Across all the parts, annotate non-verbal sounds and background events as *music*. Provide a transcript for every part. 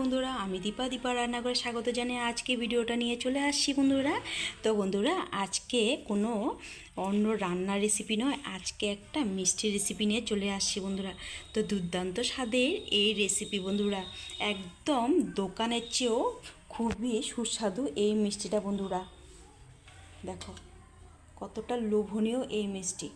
বন্ধুরা, আমি দীপা। দীপা রান্নাঘরে স্বাগত জানিয়ে আজকে ভিডিওটা নিয়ে চলে আসছি বন্ধুরা। তো বন্ধুরা, আজকে কোনো অন্য রান্নার রেসিপি নয়, আজকে একটা মিষ্টি রেসিপি নিয়ে চলে আসছি বন্ধুরা। তো দুর্দান্ত স্বাদের এই রেসিপি বন্ধুরা। একদম দোকানের চেয়েও খুবই সুস্বাদু এই মিষ্টিটা বন্ধুরা। দেখো, কতটা লোভনীয় এই মিষ্টি।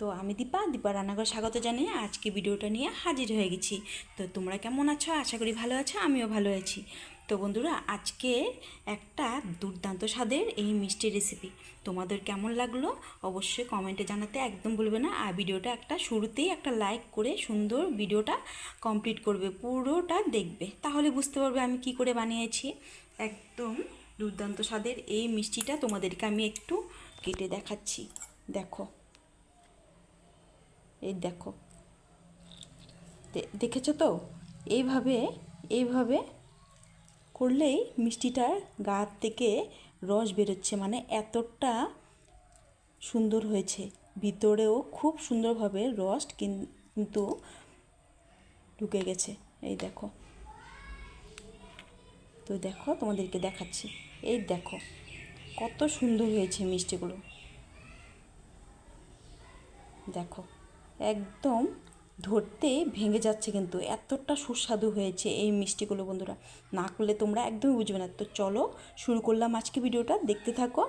তো আমি দীপা দীপা রান্নাঘর স্বাগত জানিয়ে আজকে ভিডিওটা নিয়ে হাজির হয়ে গেছি। তো তোমরা কেমন আছো? আশা করি ভালো আছো, আমিও ভালো আছি। তো বন্ধুরা, আজকে একটা দুর্দান্ত স্বাদের এই মিষ্টি রেসিপি তোমাদের কেমন লাগল অবশ্যই কমেন্টে জানাতে একদম ভুলবে না। আর ভিডিওটা একটা শুরুতেই একটা লাইক করে সুন্দর ভিডিওটা কমপ্লিট করবে, পুরোটা দেখবে। তাহলে বুঝতে পারবে আমি কি করে বানিয়েছি। একদম দুর্দান্ত স্বাদের এই মিষ্টিটা তোমাদেরকে আমি একটু কেটে দেখাচ্ছি। দেখো। এই দেখো। দেখেছ তো? এইভাবে এইভাবে করলেই মিষ্টিটার গা থেকে রস বেরোচ্ছে। মানে এতটা সুন্দর হয়েছে। ভিতরেও খুব সুন্দরভাবে রস কিন- কিন্তু ঢুকে গেছে। এই দেখো। তো দেখো, তোমাদেরকে দেখাচ্ছি। এই দেখো, কত সুন্দর হয়েছে মিষ্টিগুলো। দেখো। একদম ধরতে ভেঙে যাচ্ছে কিন্তু। এতটা সুস্বাদু হয়েছে এই মিষ্টিগুলো বন্ধুরা। না করলে তোমরা একদমই বুঝবে না। তো চলো শুরু করলাম আজকে ভিডিওটা। দেখতে থাকো।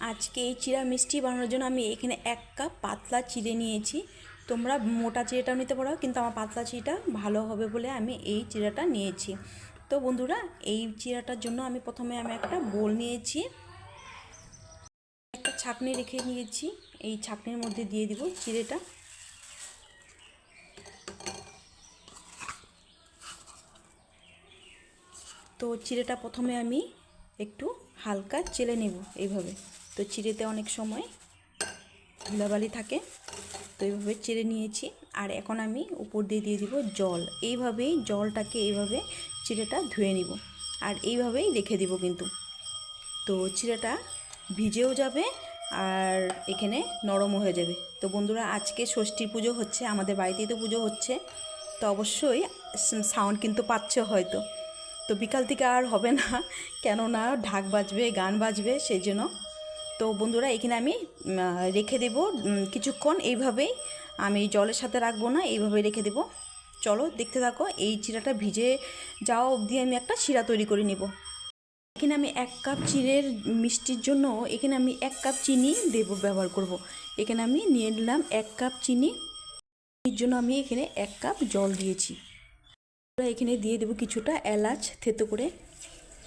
আজকে এই চিরা মিষ্টি বানানোর জন্য আমি এখানে এক কাপ পাতলা চিড়ে নিয়েছি। তোমরা মোটা চিড়েটাও নিতে পারো, কিন্তু আমার পাতলা চিড়েটা ভালো হবে বলে আমি এই চিড়াটা নিয়েছি। তো বন্ধুরা, এই চিড়াটার জন্য আমি প্রথমে আমি একটা বোল নিয়েছি। একটা ছাকনি রেখে নিয়েছি। এই ছাকনির মধ্যে দিয়ে দিব চিড়েটা তো চিড়েটা প্রথমে আমি একটু হালকা চেলে নেব এইভাবে। তো চিড়েতে অনেক সময় ধুলাবালি থাকে, তো এইভাবে চেড়ে নিয়েছি। আর এখন আমি উপর দিয়ে দিয়ে দিব জল। এইভাবেই জলটাকে এইভাবে চিড়েটা ধুয়ে নিব। আর এইভাবেই রেখে দিব কিন্তু। তো চিড়েটা ভিজেও যাবে আর এখানে নরমও হয়ে যাবে। তো বন্ধুরা, আজকে ষষ্ঠী পুজো হচ্ছে, আমাদের বাড়িতেই তো পুজো হচ্ছে। তো অবশ্যই সাউন্ড কিন্তু পাচ্ছে হয়তো। তো বিকাল থেকে আর হবে না, *laughs* কেননা ঢাক বাজবে, গান বাজবে, সেই জন্য। তো বন্ধুরা, এখানে আমি রেখে দেব কিছুক্ষণ, এইভাবেই আমি জলের সাথে রাখব না এইভাবে রেখে দেব। চলো, দেখতে থাকো, এই চিরাটা ভিজে যাওয়া অবধি আমি একটা শিরা তৈরি করে নেব। এখানে আমি এক কাপ চিড়ের মিষ্টির জন্য এখানে আমি এক কাপ চিনি দেব, ব্যবহার করব। এখানে আমি নিয়ে নিলাম এক কাপ চিনি। এর জন্য আমি এখানে এক কাপ জল দিয়েছি। এখানে দিয়ে দেবো কিছুটা এলাচ থেতো করে।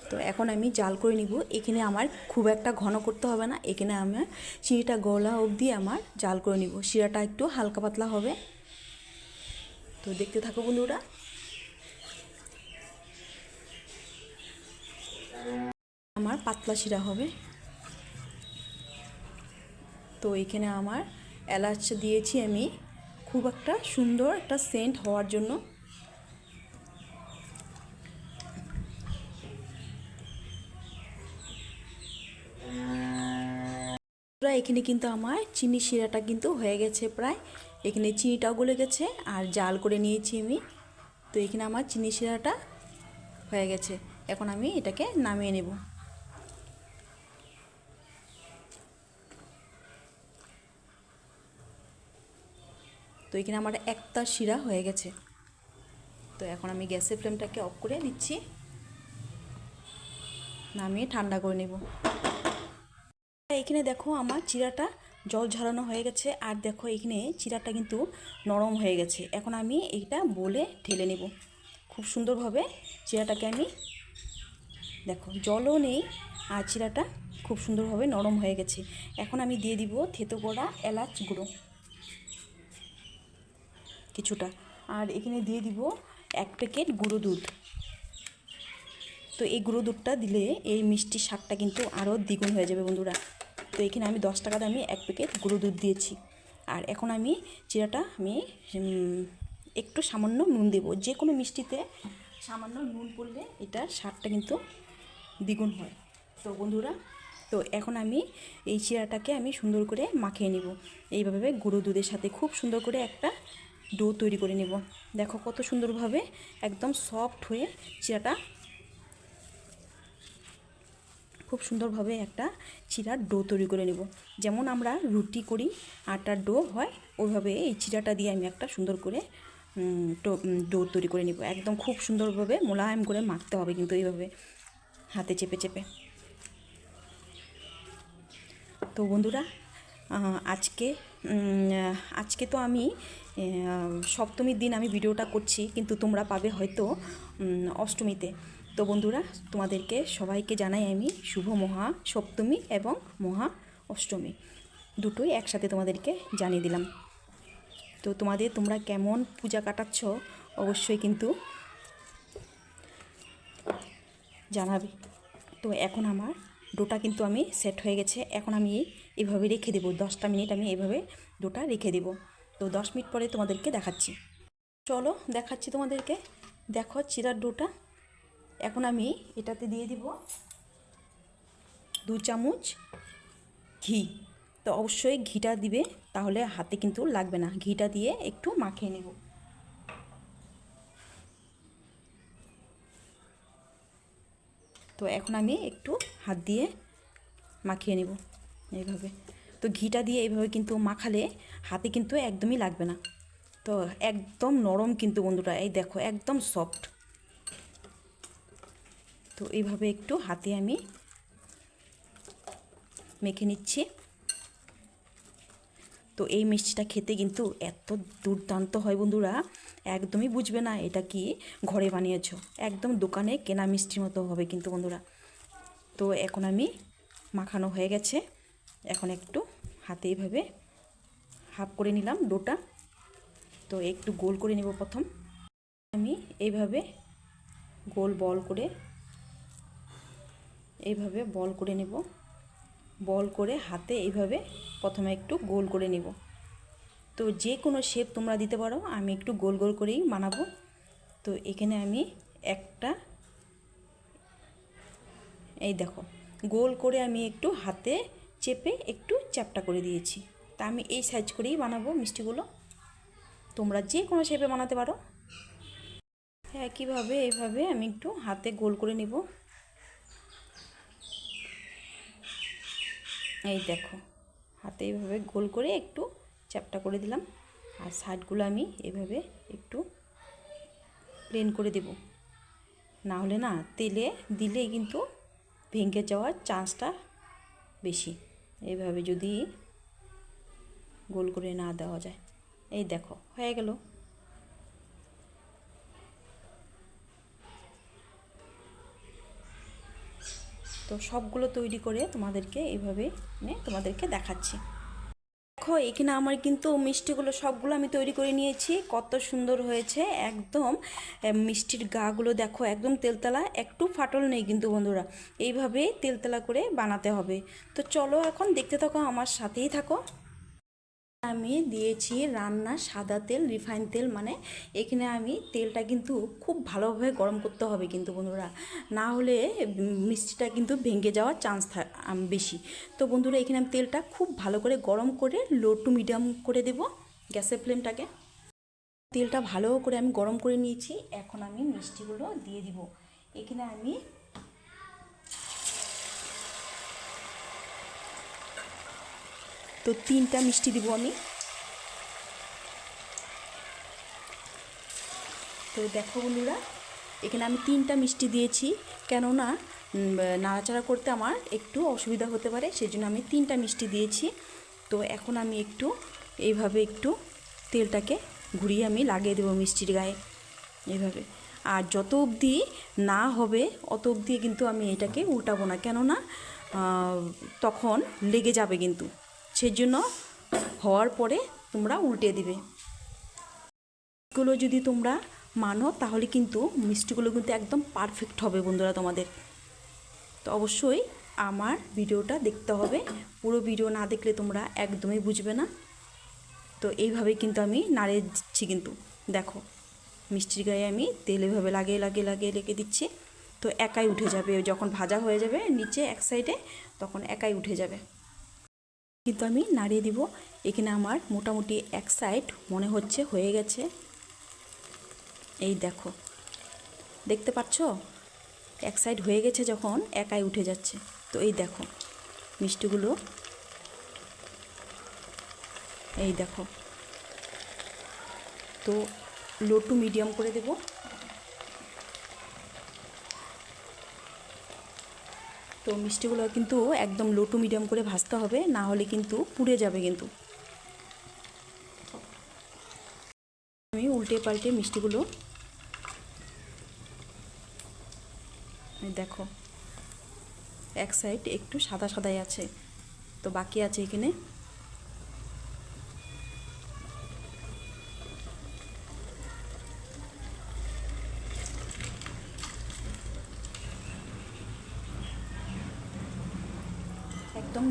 তো এখন আমি জাল করে নিব। এখানে আমার খুব একটা ঘন করতে হবে না। এখানে আমার চিনিটা গলা অবধি আমার জাল করে নিব। শিরাটা একটু হালকা পাতলা হবে। তো দেখতে থাকো বন্ধুরা। আমার পাতলা শিরা হবে। তো এখানে আমার এলাচ দিয়েছি আমি। খুব একটা সুন্দর একটা সেন্ট হওয়ার জন্য। পুরা এখানে কিন্তু আমার চিনি শিরাটা কিন্তু হয়ে গেছে প্রায়। এখানে চিনিটাও গলে গেছে আর জাল করে নিয়েছি আমি। তো এখানে আমার চিনি শিরাটা হয়ে গেছে। এখন আমি এটাকে নামিয়ে নেব। তো এখানে আমার একটা শিরা হয়ে গেছে। তো এখন আমি গ্যাসের ফ্লেমটাকে অফ করে দিচ্ছি নামিয়ে ঠান্ডা করে নেব। এখানে দেখো আমার চিরাটা জল ঝরানো হয়ে গেছে। আর দেখো এখানে চিরাটা কিন্তু নরম হয়ে গেছে। এখন আমি এইটা বলে ঢেলে নেব। খুব সুন্দরভাবে চিরাটাকে আমি দেখো জলও নেই আর চিরাটা খুব সুন্দরভাবে নরম হয়ে গেছে। এখন আমি দিয়ে দিব থেতো করা এলাচ গুঁড়ো। কিছুটা। আর এখানে দিয়ে দিব এক প্যাকেট গুঁড়ো দুধ। তো এই গুঁড়ো দুধটা দিলে এই মিষ্টির স্বাদটা কিন্তু আরও দ্বিগুণ হয়ে যাবে বন্ধুরা। তো এখানে আমি দশ টাকা দামে এক প্যাকেট গুঁড়ো দুধ দিয়েছি। আর এখন আমি চিরাটা আমি একটু সামান্য নুন দেব। যে কোনো মিষ্টিতে সামান্য নুন পড়লে এটার স্বাদটা কিন্তু দ্বিগুণ হয়। তো বন্ধুরা, তো এখন আমি এই চিরাটাকে আমি সুন্দর করে মাখিয়ে নিব। এইভাবে গুঁড়ো দুধের সাথে খুব সুন্দর করে একটা ডো তৈরি করে নেব। দেখো কত সুন্দরভাবে একদম সফট হয়ে চিরাটা খুব সুন্দরভাবে একটা চিরার ডো তৈরি করে নেব। যেমন আমরা রুটি করি, আটার ডো হয়, ওইভাবে এই চিরাটা দিয়ে আমি একটা সুন্দর করে ডো তৈরি করে নিব। একদম খুব সুন্দরভাবে মোলায়েম করে মাখতে হবে কিন্তু এইভাবে হাতে চেপে চেপে। তো বন্ধুরা আজকে আজকে তো আমি সপ্তমীর দিন আমি ভিডিওটা করছি, কিন্তু তোমরা পাবে হয়তো অষ্টমীতে। তো বন্ধুরা, তোমাদেরকে সবাইকে জানাই আমি শুভ মহা সপ্তমী এবং মহা অষ্টমী। দুটোই একসাথে তোমাদেরকে জানিয়ে দিলাম। তো তোমাদের তোমরা কেমন পূজা কাটাচ্ছ, অবশ্যই কিন্তু জানাবে। তো এখন আমার ডোটা কিন্তু আমি সেট হয়ে গেছে। এখন আমি এভাবে রেখে দেবো। দশটা মিনিট আমি এভাবে ডোটা রেখে দেবো। তো দশ মিনিট পরে তোমাদেরকে দেখাচ্ছি। চলো দেখাচ্ছি তোমাদেরকে। দেখো চিরার ডোটা। এখন আমি এটাতে দিয়ে দিব দু চামচ ঘি। তো অবশ্যই ঘিটা দিবে, তাহলে হাতে কিন্তু লাগবে না। ঘিটা দিয়ে একটু মাখিয়ে নেব। তো এখন আমি একটু হাত দিয়ে মাখিয়ে নেব। এইভাবে। তো ঘিটা দিয়ে এইভাবে কিন্তু মাখালে হাতে কিন্তু একদমই লাগবে না। তো একদম নরম কিন্তু বন্ধুরা, এই দেখো একদম সফট তো এইভাবে একটু হাতে আমি মেখে নিচ্ছি। তো এই মিষ্টিটা খেতে কিন্তু এত দুর্দান্ত হয় বন্ধুরা, একদমই বুঝবে না এটা কি ঘরে বানিয়েছো। একদম দোকানে কেনা মিষ্টির মতো হবে কিন্তু বন্ধুরা। তো এখন আমি মাখানো হয়ে গেছে। এখন একটু হাতে এইভাবে হাফ করে নিলাম ডোটা। তো একটু গোল করে নেব প্রথম। আমি এইভাবে গোল বল করে, এইভাবে বল করে নেব। বল করে হাতে এইভাবে প্রথমে একটু গোল করে নেব। তো যে কোনো শেপ তোমরা দিতে পারো, আমি একটু গোল গোল করেই বানাবো। তো এখানে আমি একটা, এই দেখো, গোল করে আমি একটু হাতে চেপে একটু চ্যাপটা করে দিয়েছি। তা আমি এই সাইজ করেই বানাবো মিষ্টিগুলো। তোমরা যে কোনো শেপে বানাতে পারো। একইভাবে এইভাবে আমি একটু হাতে গোল করে নিব। এই দেখো, হাতে এইভাবে গোল করে একটু চ্যাপটা করে দিলাম। আর সাইডগুলো আমি এভাবে একটু প্লেন করে দেব। না হলে না তেলে দিলে কিন্তু ভেঙে যাওয়ার চান্সটা বেশি। এইভাবে যদি গোল করে না দেওয়া যায়। এই দেখো, হয়ে গেল। তো সবগুলো তৈরি করে তোমাদেরকে এইভাবে মানে তোমাদেরকে দেখাচ্ছি। দেখো এখানে আমার কিন্তু মিষ্টিগুলো সবগুলো আমি তৈরি করে নিয়েছি। কত সুন্দর হয়েছে, একদম মিষ্টির গাগুলো দেখো, একদম তেলতলা, একটু ফাটল নেই কিন্তু বন্ধুরা। এইভাবে তেলতলা করে বানাতে হবে। তো চলো এখন দেখতে থাকো, আমার সাথেই থাকো। আমি দিয়েছি রান্না সাদা তেল রিফাইন তেল মানে এখানে আমি তেলটা কিন্তু খুব ভালোভাবে গরম করতে হবে কিন্তু বন্ধুরা। না হলে মিষ্টিটা কিন্তু ভেঙে যাওয়ার চান্স বেশি। তো বন্ধুরা, এখানে আমি তেলটা খুব ভালো করে গরম করে লো টু মিডিয়াম করে দেব গ্যাসের ফ্লেমটাকে। তেলটা ভালো করে আমি গরম করে নিয়েছি। এখন আমি মিষ্টিগুলো দিয়ে দিব। এখানে আমি তো তিনটা মিষ্টি দিব আমি। তো দেখো বন্ধুরা, এখানে আমি তিনটা মিষ্টি দিয়েছি। কেননা নাড়াচাড়া করতে আমার একটু অসুবিধা হতে পারে, সেজন্য আমি তিনটা মিষ্টি দিয়েছি। তো এখন আমি একটু, এইভাবে একটু তেলটাকে ঘুরিয়ে আমি লাগিয়ে দেবো মিষ্টির গায়ে, এইভাবে। আর যত অবধি না হবে, অত অবধি কিন্তু আমি এটাকে উল্টাবো না। কেননা তখন লেগে যাবে কিন্তু। সেজন্য হওয়ার পরে তোমরা উল্টে দিবে। এগুলো যদি তোমরা মানো, তাহলে কিন্তু মিষ্টিগুলো কিন্তু একদম পারফেক্ট হবে বন্ধুরা তোমাদের। তো অবশ্যই আমার ভিডিওটা দেখতে হবে। পুরো ভিডিও না দেখলে তোমরা একদমই বুঝবে না। তো এইভাবেই কিন্তু আমি নাড়িয়ে দিচ্ছি কিন্তু। দেখো, মিষ্টির গায়ে আমি তেল এভাবে লাগিয়ে লাগিয়ে লাগিয়ে রেখে দিচ্ছি। তো একাই উঠে যাবে। যখন ভাজা হয়ে যাবে নিচে এক সাইডে তখন একাই উঠে যাবে। কিন্তু আমি নাড়িয়ে দিব। এখানে আমার মোটামুটি এক সাইড মনে হচ্ছে হয়ে গেছে। এই দেখো। দেখতে পাচ্ছ? এক সাইড হয়ে গেছে যখন একাই উঠে যাচ্ছে। তো এই দেখো, মিষ্টিগুলো। এই দেখো। তো লো টু মিডিয়াম করে দেব। তো মিষ্টিগুলো কিন্তু একদম লো টু মিডিয়াম করে ভাজতে হবে, না হলে কিন্তু পুড়ে যাবে কিন্তু। আমি উল্টে পাল্টে মিষ্টিগুলো দেখো, এক সাইড একটু সাদা সাদাই আছে, তো বাকি আছে এখানে।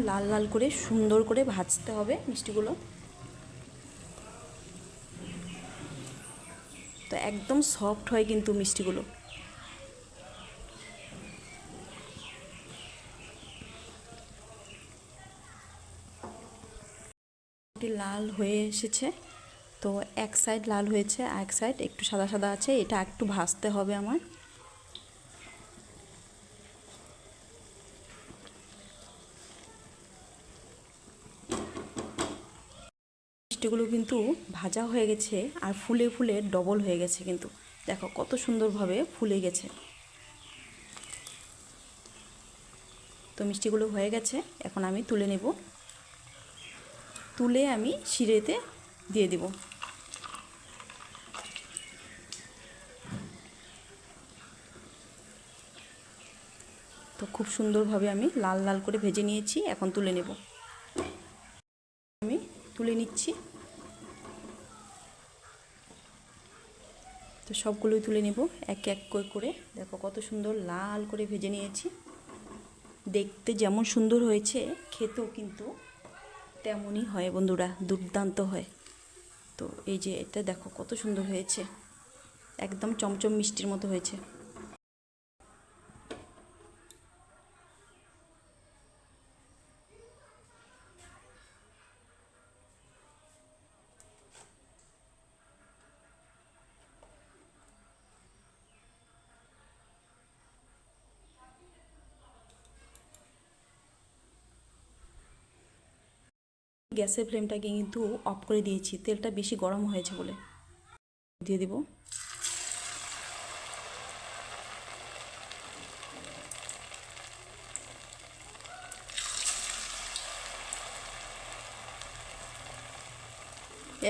লাল লাল করে সুন্দর করে ভাজতে হবে মিষ্টিগুলো। তো একদম সফট হয় কিন্তু মিষ্টিগুলো। লাল হয়ে এসেছে, তো এক সাইড লাল হয়েছে এক সাইড একটু সাদা সাদা আছে, এটা একটু ভাজতে হবে আমার। মিষ্টিগুলো কিন্তু ভাজা হয়ে গেছে আর ফুলে ফুলে ডবল হয়ে গেছে কিন্তু। দেখো কত সুন্দরভাবে ফুলে গেছে। তো মিষ্টিগুলো হয়ে গেছে, এখন আমি তুলে নেব। তুলে আমি শিরেতে দিয়ে দেব। তো খুব সুন্দরভাবে আমি লাল লাল করে ভেজে নিয়েছি, এখন তুলে নেব। আমি তুলে নিচ্ছি। তো সবগুলোই তুলে নেব এক এক করে করে। দেখো কত সুন্দর লাল করে ভেজে নিয়েছি। দেখতে যেমন সুন্দর হয়েছে, খেতেও কিন্তু তেমনই হয় বন্ধুরা, দুর্দান্ত হয়। তো এই যে এটা দেখো কত সুন্দর হয়েছে। একদম চমচম মিষ্টির মতো হয়েছে। গ্যাসের ফ্লেমটাকে কিন্তু অফ করে দিয়েছি, তেলটা বেশি গরম হয়েছে বলে। দিয়ে দিব।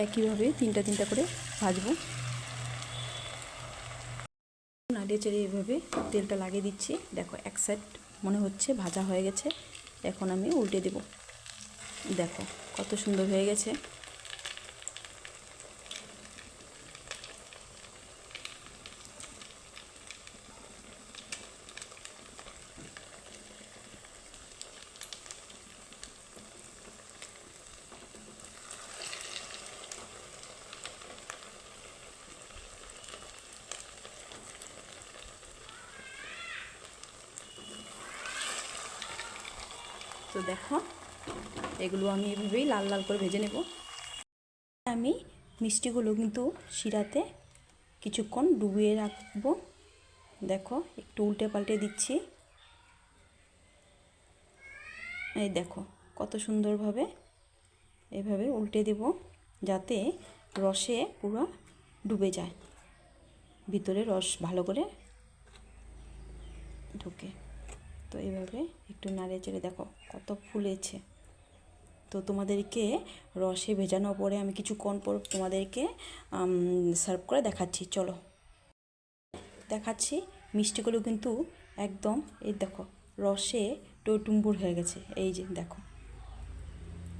একইভাবে তিনটা তিনটা করে ভাজবো। নাড়িয়ে চেড়ে এভাবে তেলটা লাগিয়ে দিচ্ছি। দেখো, এক সাইড মনে হচ্ছে ভাজা হয়ে গেছে। এখন আমি উল্টে দেব। দেখো কত সুন্দর হয়ে গেছে। তো দেখো এগুলো আমি এভাবেই লাল লাল করে ভেজে নেব। আমি মিষ্টিগুলো কিন্তু শিরাতে কিছুক্ষণ ডুবিয়ে রাখব। দেখো, একটু উল্টে পাল্টে দিচ্ছি। এই দেখো, কত সুন্দরভাবে এভাবে উল্টে দেব যাতে রসে পুরো ডুবে যায়। ভিতরে রস ভালো করে ঢুকে। তো এইভাবে একটু নাড়ে চেড়ে দেখো, কত ফুলেছে। তো তোমাদেরকে রসে ভেজানোর পরে আমি কিছুক্ষণ পর তোমাদেরকে সার্ভ করে দেখাচ্ছি, চলো। দেখাচ্ছি, মিষ্টিগুলো কিন্তু একদম, এই দেখো, রসে টুম্বুর হয়ে গেছে, এই যে, দেখো।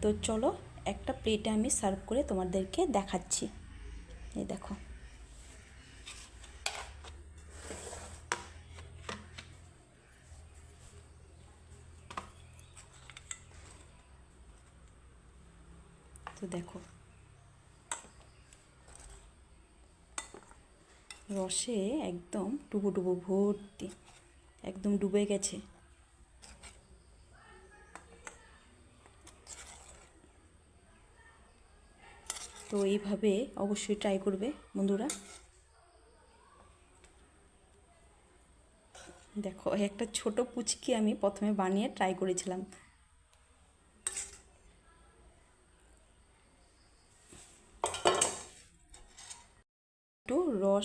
তো চলো, একটা প্লেটে আমি সার্ভ করে তোমাদেরকে দেখাচ্ছি, এই দেখো। তো দেখো। রসে একদম ডুবো ডুবো ভর্তি, একদম ডুবে গেছে। তো এইভাবে অবশ্যই ট্রাই করবে বন্ধুরা। দেখো, একটা ছোট পুচকি আমি প্রথমে বানিয়ে ট্রাই করেছিলাম একটু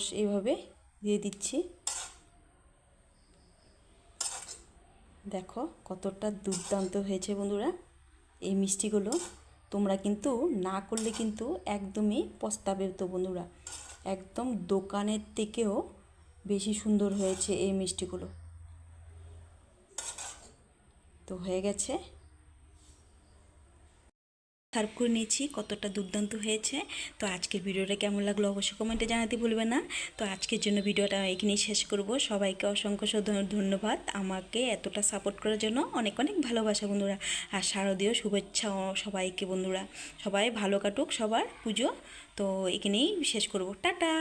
রস এইভাবে দিয়ে দিচ্ছি। দেখো কতটা দুর্দান্ত হয়েছে বন্ধুরা এই মিষ্টিগুলো। তোমরা কিন্তু না করলে কিন্তু একদমই পস্তাবে তো বন্ধুরা। একদম দোকানের থেকেও বেশি সুন্দর হয়েছে এই মিষ্টিগুলো। তো হয়ে গেছে। সার্ভ করে নিয়েছি, কতটা দুর্দান্ত হয়েছে। তো আজকের ভিডিওটা কেমন লাগল অবশ্যই কমেন্টে জানাতে ভুলবে না। তো আজকের জন্য ভিডিওটা এখানেই শেষ করব। সবাইকে অসংখ্য ধন্যবাদ। আমাকে এতটা সাপোর্ট করার জন্য অনেক অনেক ভালোবাসা বন্ধুরা। আর শারদীয় শুভেচ্ছা সবাইকে বন্ধুরা। সবাই ভালো কাটুক সবার পুজো। তো এখানেই শেষ করব। টাটা!